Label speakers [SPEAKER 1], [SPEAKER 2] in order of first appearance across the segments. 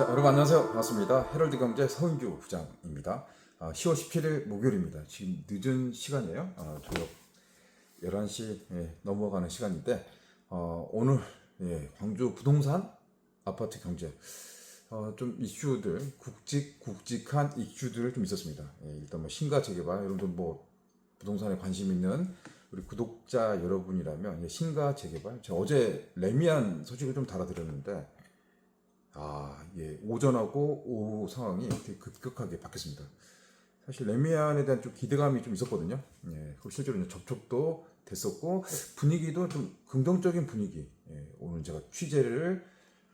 [SPEAKER 1] 자, 여러분 안녕하세요. 반갑습니다. 헤럴드 경제 서은규 부장입니다. 아, 10월 17일 목요일입니다. 지금 늦은 시간이에요. 아, 저녁 11시 예, 넘어가는 시간인데 어, 오늘 예, 광주 부동산 아파트 경제 어, 좀 이슈들 굵직 굵직한 이슈들 좀 있었습니다. 예, 일단 뭐 신가 재개발 여러분들 뭐 부동산에 관심 있는 우리 구독자 여러분이라면 예, 신가 재개발 제가 어제 레미안 소식을 좀 달아드렸는데 아, 예, 오전하고 오후 상황이 되게 급격하게 바뀌었습니다. 사실 레미안에 대한 좀 기대감이 좀 있었거든요. 예, 그리고 실제로 접촉도 됐었고 분위기도 좀 긍정적인 분위기. 예, 오늘 제가 취재를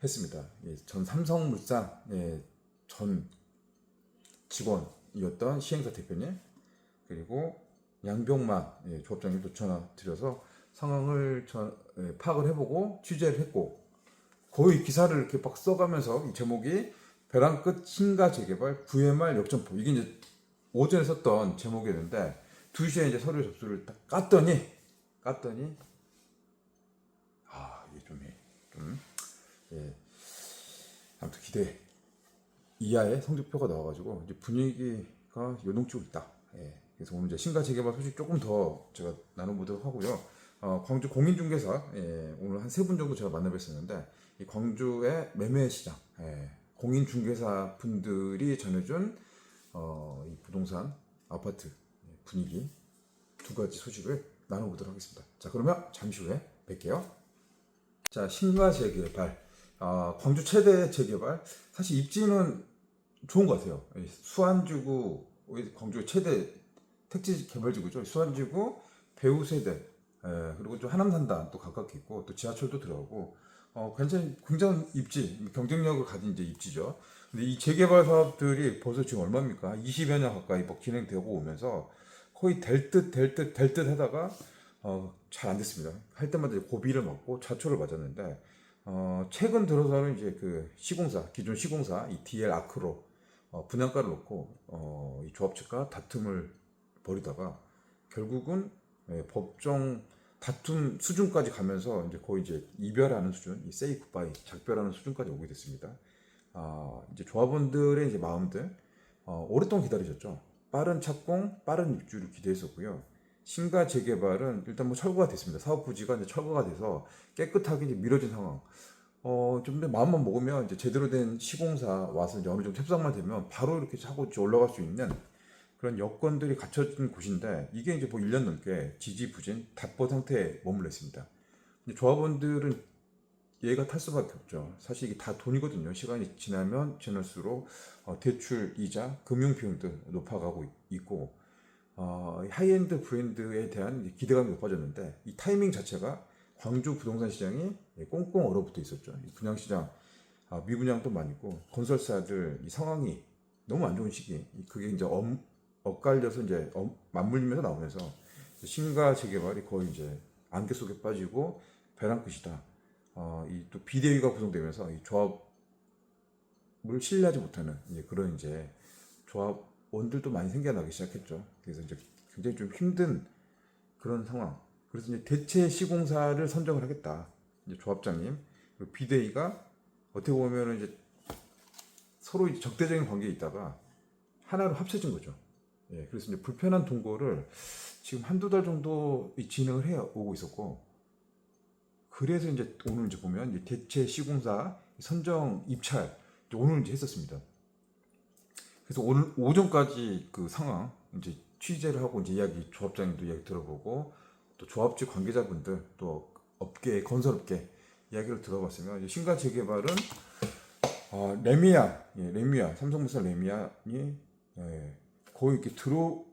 [SPEAKER 1] 했습니다. 예, 전 삼성물산 예, 전 직원이었던 시행사 대표님 그리고 양병만 예, 조합장님도 전화 드려서 상황을 전, 예, 파악을 해보고 취재를 했고 거의 기사를 이렇게 막 써가면서 이 제목이 벼랑 끝 신가 재개발 VMR 역전포 이게 이제 오전에 썼던 제목이었는데 2시에 이제 서류 접수를 딱 깠더니 깠더니 아 이게 좀, 예, 좀 예. 아무튼 기대 이하의 성적표가 나와가지고 이제 분위기가 요동치고 있다. 예. 그래서 오늘 이제 신가 재개발 소식 조금 더 제가 나눠보도록 하고요. 어, 광주 공인중개사 예, 오늘 한 세 분 정도 제가 만나뵀었는데 이 광주의 매매 시장 예, 공인중개사 분들이 전해준 어, 이 부동산 아파트 예, 분위기 두 가지 소식을 나눠보도록 하겠습니다. 자 그러면 잠시 후에 뵐게요. 자 신가 재개발 아, 광주 최대 재개발 사실 입지는 좋은 것 같아요. 이 수안지구 광주 최대 택지 개발지구죠. 수안지구 배우세대 예, 그리고 좀 하남산단 또 가깝게 있고 또 지하철도 들어가고 어, 굉장히 굉장한 입지 경쟁력을 가진 이제 입지죠. 근데 이 재개발 사업들이 벌써 지금 얼마입니까? 20여 년 가까이 막 진행되고 오면서 거의 될 듯 될 듯 될 듯 하다가 어, 잘 안 됐습니다. 할 때마다 고비를 맞고 좌초를 맞았는데 어, 최근 들어서는 이제 그 시공사 기존 시공사 이 DL 아크로 어, 분양가를 놓고 어, 이 조합 측과 다툼을 벌이다가 결국은 예, 법정 다툼 수준까지 가면서 이제 거의 이제 이별하는 수준, 이 세이 굿바이 작별하는 수준까지 오게 됐습니다. 아, 이제 조합원들의 이제 마음들 어, 오랫동안 기다리셨죠. 빠른 착공, 빠른 입주를 기대했었고요. 신가 재개발은 일단 뭐 철거가 됐습니다. 사업 부지가 이제 철거가 돼서 깨끗하게 이제 미뤄진 상황. 어, 좀 더 마음만 먹으면 이제 제대로 된 시공사 와서 이제 어느 정도 협상만 되면 바로 이렇게 차고 올라갈 수 있는 그런 여건들이 갖춰진 곳인데 이게 이제 뭐 1년 넘게 지지부진 답보 상태에 머물러 있습니다. 근데 조합원들은 얘가 탈 수밖에 없죠. 사실 이게 다 돈이거든요. 시간이 지나면 지날수록 어, 대출, 이자, 금융 비용들 높아가고 있- 있고 어, 이 하이엔드 브랜드에 대한 기대감이 높아졌는데 이 타이밍 자체가 광주 부동산 시장이 예, 꽁꽁 얼어붙어 있었죠. 이 분양 시장 아, 미분양도 많이 있고 건설사들 이 상황이 너무 안 좋은 시기. 이 그게 이제 엄, 엇갈려서 이제 엄- 맞물리면서 나오면서 신가 재개발이 거의 이제 안개 속에 빠지고 벼랑 끝이다. 어, 이 또 비대위가 구성되면서 이 조합을 신뢰하지 못하는 이제 그런 이제 조합원들도 많이 생겨나기 시작했죠. 그래서 이제 굉장히 좀 힘든 그런 상황. 그래서 이제 대체 시공사를 선정을 하겠다. 이제 조합장님 그리고 비대위가 어떻게 보면은 이제 서로 이제 적대적인 관계에 있다가 하나로 합쳐진 거죠. 예, 그래서 이제 불편한 동거를 지금 한두 달 정도 이 진행을 해 오고 있었고, 그래서 이제 오늘 이제 보면 이제 대체 시공사 선정 입찰 오늘 이제 했었습니다. 그래서 오늘 오전까지 그 상황 이제 취재를 하고 이제 이야기 조합장님도 이야기 들어보고 또 조합직 관계자분들 또 업계 건설업계 이야기를 들어봤으면 신가 재개발은 아, 레미아 예, 레미아 삼성물산 레미안이 예, 거의 이렇게 들어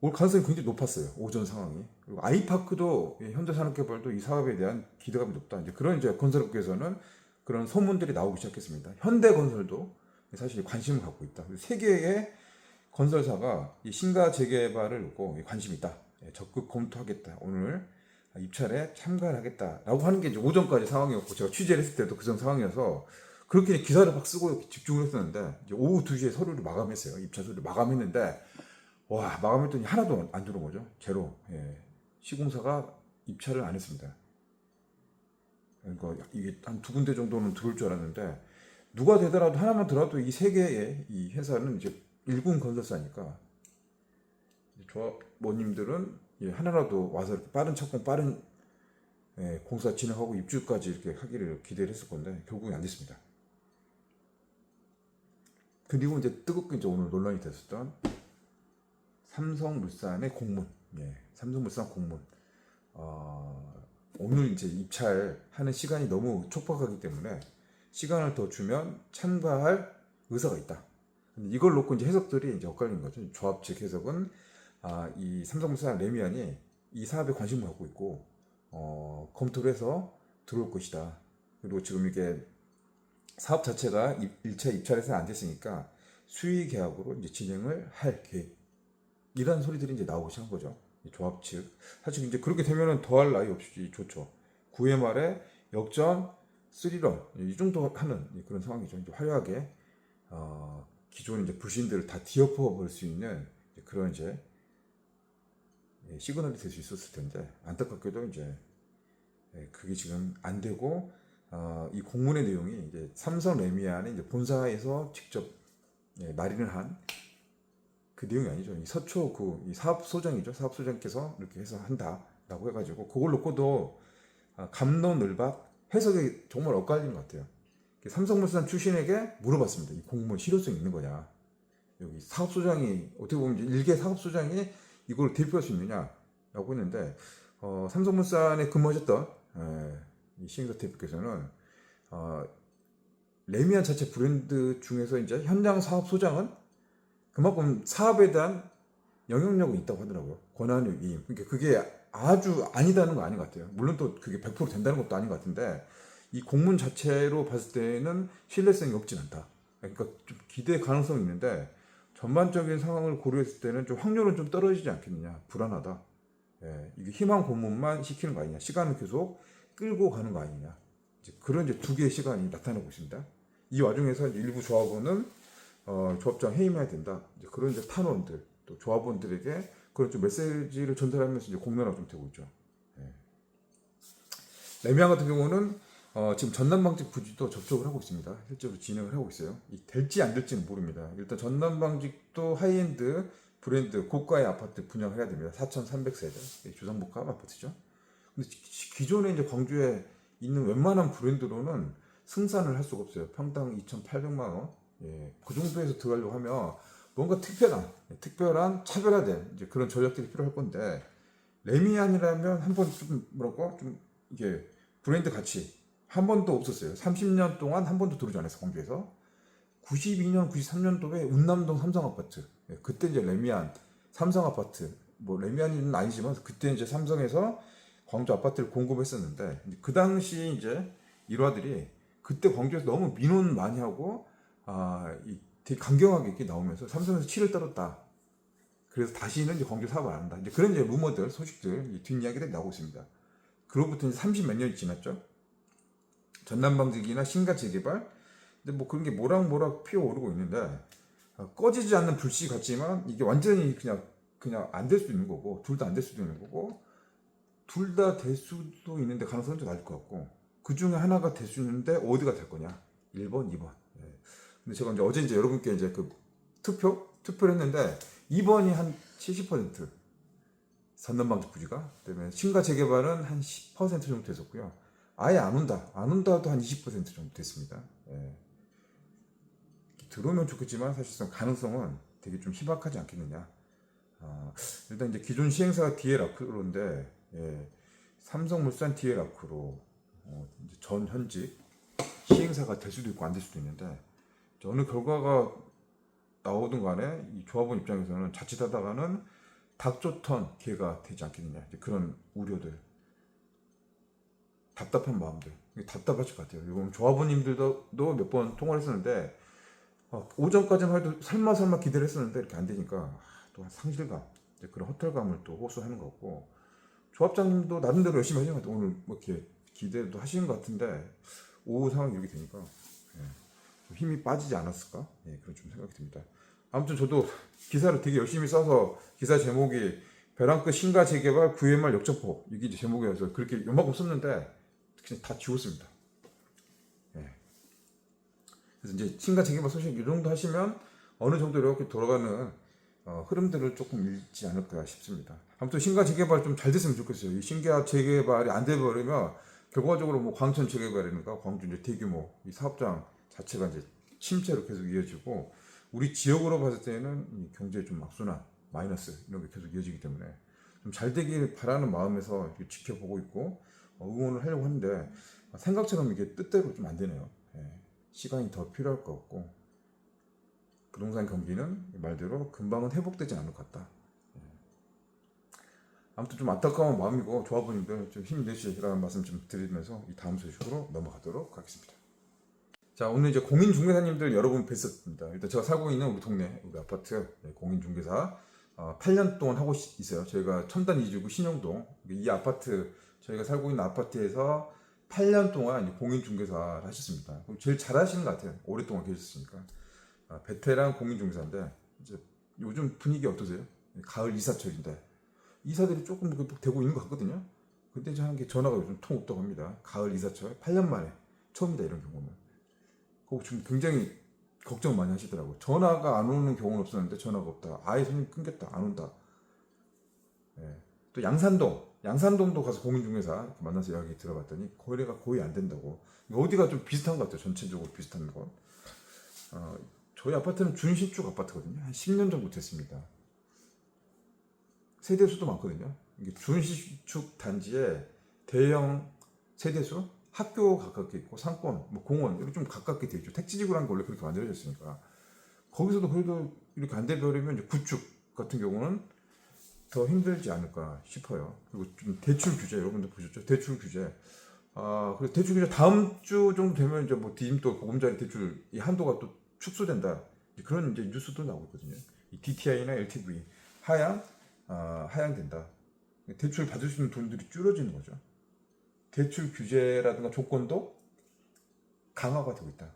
[SPEAKER 1] 올 가능성이 굉장히 높았어요. 오전 상황이. 그리고 아이파크도 예, 현대산업개발도 이 사업에 대한 기대감이 높다. 이제 그런 이제 건설업계에서는 그런 소문들이 나오기 시작했습니다. 현대건설도 사실 관심을 갖고 있다. 그리고 세 개의 건설사가 이 신가 재개발을 놓고 관심이 있다. 예, 적극 검토하겠다. 오늘 입찰에 참가를 하겠다라고 하는 게 이제 오전까지 상황이었고 제가 취재를 했을 때도 그런 상황이어서 그렇게 기사를 막 쓰고 집중을 했었는데 오후 2시에 서류를 마감했어요. 입찰 서류를 마감했는데 와 마감했더니 하나도 안 들어온 거죠. 제로. 예. 시공사가 입찰을 안 했습니다. 그러니까 이게 한 두 군데 정도는 들어올 줄 알았는데 누가 되더라도 하나만 들어도 이 세 개의 이 회사는 이제 일군 건설사니까 조합원님들은 예, 하나라도 와서 이렇게 빠른 착공 빠른 예, 공사 진행하고 입주까지 이렇게 하기를 기대를 했을 건데 결국은 안 됐습니다. 그리고 이제 뜨겁게 이제 오늘 논란이 됐었던 삼성물산의 공문, 예, 삼성물산 공문. 어, 오늘 이제 입찰하는 시간이 너무 촉박하기 때문에 시간을 더 주면 참가할 의사가 있다. 이걸 놓고 이제 해석들이 이제 엇갈린 거죠. 조합 측 해석은 아, 이 삼성물산 레미안이 이 사업에 관심을 갖고 있고 어, 검토를 해서 들어올 것이다. 그리고 지금 이게 사업 자체가 입- 일차 입찰에서 안 됐으니까 수의 계약으로 이제 진행을 할 계획. 이런 소리들이 이제 나오기 시작한 거죠. 이 조합 측. 사실 이제 그렇게 되면은 더할 나위 없이 좋죠. 9회 말에 역전 3런 이 정도 하는 그런 상황이죠. 이제 화려하게 어, 기존 이제 불신들을 다 뒤엎어 볼 수 있는 이제 그런 이제 예, 시그널이 될 수 있었을 텐데 안타깝게도 이제 예, 그게 지금 안 되고 어, 이 공문의 내용이 이제 삼성 레미안의 이제 본사에서 직접 예, 날인을 한 그 내용이 아니죠. 이 서초 그이 사업 소장이죠. 사업 소장께서 이렇게 해서 한다라고 해가지고 그걸 놓고도 아, 감론을박 해석이 정말 엇갈리는 것 같아요. 삼성물산 출신에게 물어봤습니다. 이 공문 실효성 있는 거냐? 여기 사업 소장이 어떻게 보면 일개 사업 소장이 이걸 대표할 수 있느냐라고 했는데 어, 삼성물산에 근무하셨던 에, 이 시행사 대표께서는 어, 레미안 자체 브랜드 중에서 이제 현장 사업 소장은 그만큼 사업에 대한 영향력이 있다고 하더라고요. 권한이 그러니까 그게 아주 아니다는 거 아닌 것 같아요. 물론 또 그게 100% 된다는 것도 아닌 것 같은데 이 공문 자체로 봤을 때는 신뢰성이 없진 않다. 그러니까 좀 기대 가능성이 있는데 전반적인 상황을 고려했을 때는 좀 확률은 좀 떨어지지 않겠느냐 불안하다. 예, 이게 희망 고문만 시키는 거 아니냐 시간을 계속 끌고 가는 거 아니냐 이제 그런 이제 두 개의 시간이 나타나고 있습니다. 이 와중에서 일부 조합원은 어, 조합장 해임해야 된다. 이제 그런 이제 탄원들 또 조합원들에게 그런 좀 메시지를 전달하면서 이제 공론화가 좀 되고 있죠. 예. 레미안 같은 경우는 어, 지금 전남방직 부지도 접촉을 하고 있습니다. 실제로 진행을 하고 있어요. 이 될지 안 될지는 모릅니다. 일단 전남방직도 하이엔드 브랜드 고가의 아파트 분양을 해야 됩니다. 4,300세대 주상복합 아파트죠. 근데 기- 기존에 이제 광주에 있는 웬만한 브랜드로는 승산을 할 수가 없어요. 평당 2,800만 원. 예, 그 정도에서 들어가려고 하면 뭔가 특별한, 특별한 차별화된 이제 그런 전략들이 필요할 건데 레미안이라면 한 번 좀 뭐랄까 좀 이게 브랜드 가치 한 번도 없었어요. 30년 동안 한 번도 들어오지 않았어 광주에서. 92년, 93년도에 운남동 삼성 아파트. 예, 그때 이제 레미안 삼성 아파트. 뭐 레미안은 아니지만 그때 이제 삼성에서 광주 아파트를 공급했었는데 그 당시 이제 일화들이 그때 광주에서 너무 민원 많이 하고 아, 이 되게 강경하게 이렇게 나오면서 삼성에서 치를 떨었다. 그래서 다시는 이제 광주 사업을 안 한다. 이제 그런 이제 루머들, 소식들, 이 뒷이야기들이 나오고 있습니다. 그로부터 이제 30 몇 년이 지났죠. 전남방직이나 신가 재개발, 근데 뭐 그런 게 모락모락 피어오르고 있는데 어, 꺼지지 않는 불씨 같지만 이게 완전히 그냥 그냥 안 될 수도 있는 거고 둘 다 안 될 수도 있는 거고 둘 다 될 수도 있는데 가능성은 좀 낮을 것 같고 그 중에 하나가 될 수 있는데 어디가 될 거냐? 1번, 2번. 예. 근데 제가 이제 어제 이제 여러분께 이제 그 투표 투표를 했는데 2번이 한 70% 선남방직 부지가 그다음에 신가 재개발은 한 10% 정도 됐었고요. 아예 안 온다, 안 온다도 한 20% 정도 됐습니다. 예. 들어오면 좋겠지만 사실상 가능성은 되게 좀 희박하지 않겠느냐. 아, 일단 이제 기존 시행사가 DL 아크로인데 예, 삼성물산 DL 아크로 어, 전 현직 시행사가 될 수도 있고 안 될 수도 있는데 어느 결과가 나오든 간에 이 조합원 입장에서는 자칫하다가는 닥조턴 기회가 되지 않겠느냐. 그런 우려들. 답답한 마음들. 답답하실 것 같아요. 이건 조합원님들도 몇 번 통화를 했었는데 어, 오전까지만 해도 설마 설마 기대를 했었는데 이렇게 안 되니까 아, 또한 상실감. 그런 허탈감을 또 호소하는 것 같고 조합장님도 나름대로 열심히 하시는 것 같아요. 오늘 뭐 이렇게 기대도 하시는 것 같은데 오후 상황이 이렇게 되니까 예, 좀 힘이 빠지지 않았을까? 예, 그런 좀 생각이 듭니다. 아무튼 저도 기사를 되게 열심히 써서 기사 제목이 벼랑 끝 신가 재개발 9회 말 역전포 이게 이제 제목이어서 그렇게 요만큼 썼는데 그냥 다 지웠습니다. 예. 그래서 이제 신가 재개발 소식 이 정도 하시면 어느 정도 이렇게 돌아가는 어, 흐름들을 조금 읽지 않을까 싶습니다. 아무튼 신가 재개발 좀 잘 됐으면 좋겠어요. 이 신가 재개발이 안 돼버리면 결과적으로 뭐 광천 재개발이니까 광주 이제 대규모 이 사업장 자체가 이제 침체로 계속 이어지고 우리 지역으로 봤을 때는 이 경제 좀 악순환 마이너스 이런 게 계속 이어지기 때문에 좀 잘 되길 바라는 마음에서 지켜보고 있고 어, 응원을 하려고 하는데 생각처럼 이게 뜻대로 좀 안 되네요. 예. 시간이 더 필요할 것 같고 부동산 경기는 말대로 금방은 회복되지 않을 것 같다. 예. 아무튼 좀 안타까운 마음이고 조합원님들 좀 힘내시라는 말씀 좀 드리면서 이 다음 소식으로 넘어가도록 하겠습니다. 자 오늘 이제 공인중개사님들 여러분 뵀었습니다. 일단 제가 살고 있는 우리 동네 우리 아파트 네, 공인중개사 어, 8년 동안 하고 있- 있어요. 저희가 첨단 이주구 신영동 이 아파트 저희가 살고 있는 아파트에서 8년 동안 공인중개사를 하셨습니다. 제일 잘하시는 것 같아요. 오랫동안 계셨으니까 아, 베테랑 공인중개사인데 이제 요즘 분위기 어떠세요? 가을 이사철인데 이사들이 조금 이렇게 되고 있는 것 같거든요. 근데 게 전화가 요즘 통 없다고 합니다. 가을 이사철 8년 만에 처음이다 이런 경우는. 그거 지금 굉장히 걱정 많이 하시더라고요. 전화가 안 오는 경우는 없었는데 전화가 없다. 아예 손님 끊겼다. 안 온다. 예. 또 양산동, 양산동도 가서 공인중개사 만나서 이야기 들어봤더니 거래가 거의 안 된다고. 어디가 좀 비슷한 것 같아요. 전체적으로 비슷한 건. 어, 저희 아파트는 준신축 아파트거든요. 한 10년 정도 됐습니다. 세대수도 많거든요. 이게 준신축 단지에 대형 세대수, 학교 가깝게 있고 상권, 뭐 공원 이렇게 좀 가깝게 돼 있죠. 택지지구라는 게 원래 그렇게 만들어졌으니까 거기서도 그래도 이렇게 안 되버리면 구축 같은 경우는 더 힘들지 않을까 싶어요. 그리고 좀 대출 규제 여러분들 보셨죠? 대출 규제. 아, 그래서 대출 규제 다음 주 정도 되면 이제 뭐 디임도 보금자리 대출 이 한도가 또 축소된다. 그런 이제 뉴스도 나오고 있거든요. 이 DTI나 LTV 하향 아, 하향된다. 대출 받을 수 있는 돈들이 줄어지는 거죠. 대출 규제라든가 조건도 강화가 되고 있다.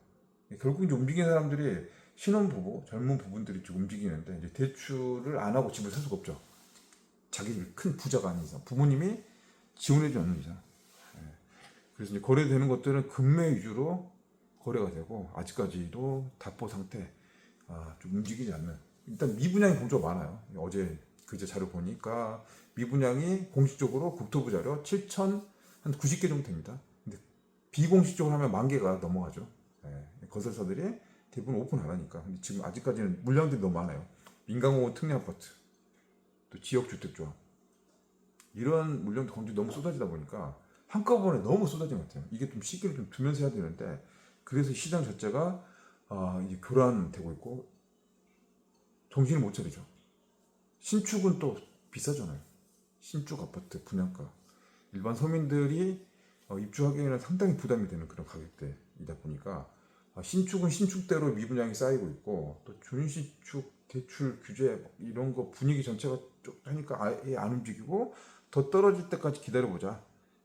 [SPEAKER 1] 결국 이제 움직이는 사람들이 신혼 부부, 젊은 부분들이 좀 움직이는데 이제 대출을 안 하고 집을 살 수가 없죠. 자기들 큰 부자가 아닌 이상, 부모님이 지원해주지 않는 이상. 예. 그래서 이제 거래되는 것들은 금매 위주로 거래가 되고 아직까지도 답보 상태 아, 좀 움직이지 않는. 일단 미분양이 공조가 많아요. 어제 그제 자료 보니까 미분양이 공식적으로 국토부 자료 7천 한 90개 정도 됩니다. 근데 비공식적으로 하면 만 개가 넘어가죠. 예, 건설사들이 대부분 오픈 안 하니까. 근데 지금 아직까지는 물량들이 너무 많아요. 민간공원 특례 아파트, 또 지역주택조합 이런 물량도 건조 너무 쏟아지다 보니까 한꺼번에 너무 쏟아진 것 같아요. 이게 좀 시기를 좀 두면서 해야 되는데 그래서 시장 자체가 아, 이제 교란되고 있고 정신을 못 차리죠. 신축은 또 비싸잖아요. 신축 아파트 분양가 일반 서민들이 어, 입주하기에는 상당히 부담이 되는 그런 가격대이다 보니까 아, 신축은 신축대로 미분양이 쌓이고 있고 또 준신축 대출 규제 뭐 이런 거 분위기 전체가 쭉 하니까 아예 안 움직이고 더 떨어질 때까지 기다려보자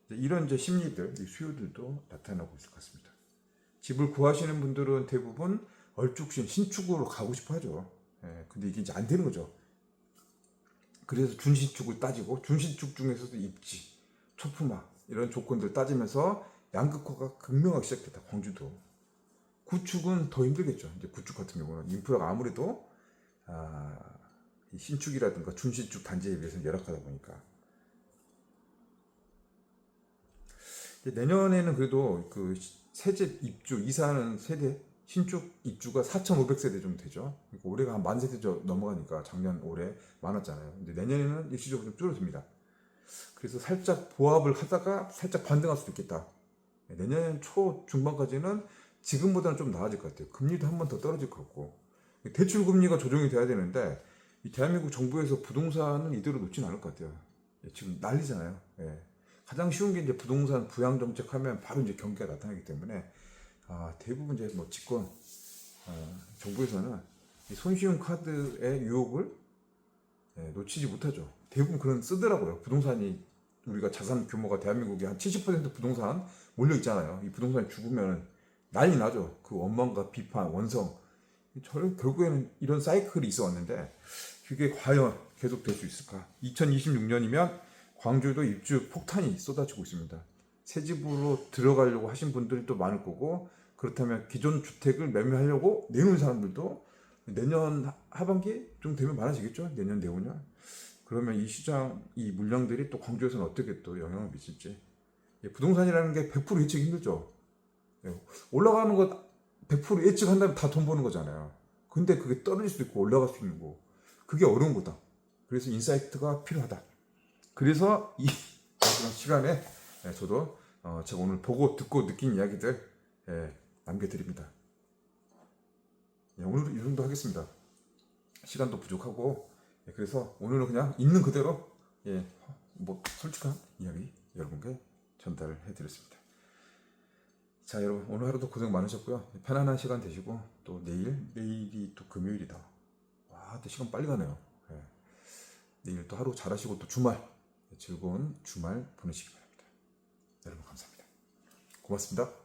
[SPEAKER 1] 이런 이제 심리들 이 수요들도 나타나고 있을 것 같습니다. 집을 구하시는 분들은 대부분 얼죽신 신축으로 가고 싶어 하죠. 예, 근데 이게 이제 안 되는 거죠. 그래서 준신축을 따지고 준신축 중에서도 입지, 초품화 이런 조건들 따지면서 양극화가 극명하게 시작됐다. 광주도 구축은 더 힘들겠죠. 이제 구축 같은 경우는 인프라가 아무래도 아, 이 신축이라든가 준신축 단지에 비해서 열악하다 보니까 내년에는 그래도 그 세집 입주 이사하는 세대 신축 입주가 4,500세대 정도 되죠. 그러니까 올해가 한 만 세대 저 넘어가니까 작년 올해 많았잖아요. 근데 내년에는 일시적으로 좀 줄어듭니다. 그래서 살짝 보합을 하다가 살짝 반등할 수도 있겠다. 내년 초 중반까지는 지금보다는 좀 나아질 것 같아요. 금리도 한 번 더 떨어질 것 같고 대출 금리가 조정이 돼야 되는데 이 대한민국 정부에서 부동산은 이대로 놓지는 않을 것 같아요. 예, 지금 난리잖아요. 예. 가장 쉬운 게 이제 부동산 부양 정책 하면 바로 이제 경기가 나타나기 때문에 아, 대부분 이제 뭐 집권 아, 정부에서는 이 손쉬운 카드의 유혹을 예, 놓치지 못하죠. 대부분 그런 쓰더라고요. 부동산이 우리가 자산 규모가 대한민국에 한70% 부동산 몰려 있잖아요. 이 부동산이 죽으면 난리 나죠. 그 원망과 비판, 원성. 저는 결국에는 이런 사이클이 있어 왔는데 그게 과연 계속될 수 있을까? 2026년이면 광주도 입주 폭탄이 쏟아지고 있습니다. 새 집으로 들어가려고 하신 분들이 또 많을 거고 그렇다면 기존 주택을 매매하려고 내놓은 사람들도 내년 하- 하반기 좀 되면 많아지겠죠. 내년 내후년. 그러면 이 시장 이 물량들이 또 광주에서는 어떻게 또 영향을 미칠지. 예, 부동산이라는 게 100% 예측이 힘들죠. 예, 올라가는 거100% 예측한다면 다 돈 버는 거잖아요. 근데 그게 떨어질 수도 있고 올라갈 수 있는 거. 그게 어려운 거다. 그래서 인사이트가 필요하다. 그래서 이 마지막 시간에 예, 저도 어, 제가 오늘 보고 듣고 느낀 이야기들 예, 남겨드립니다. 예, 오늘은 이 정도 하겠습니다. 시간도 부족하고 예, 그래서 오늘은 그냥 있는 그대로 예, 뭐 솔직한 이야기 여러분께 전달을 해드렸습니다. 자 여러분 오늘 하루도 고생 많으셨고요. 편안한 시간 되시고 또 내일 내일이 또 금요일이다. 와, 또 시간 빨리 가네요. 예. 내일 또 하루 잘하시고 또 주말 즐거운 주말 보내시기 바랍니다. 여러분 감사합니다. 고맙습니다.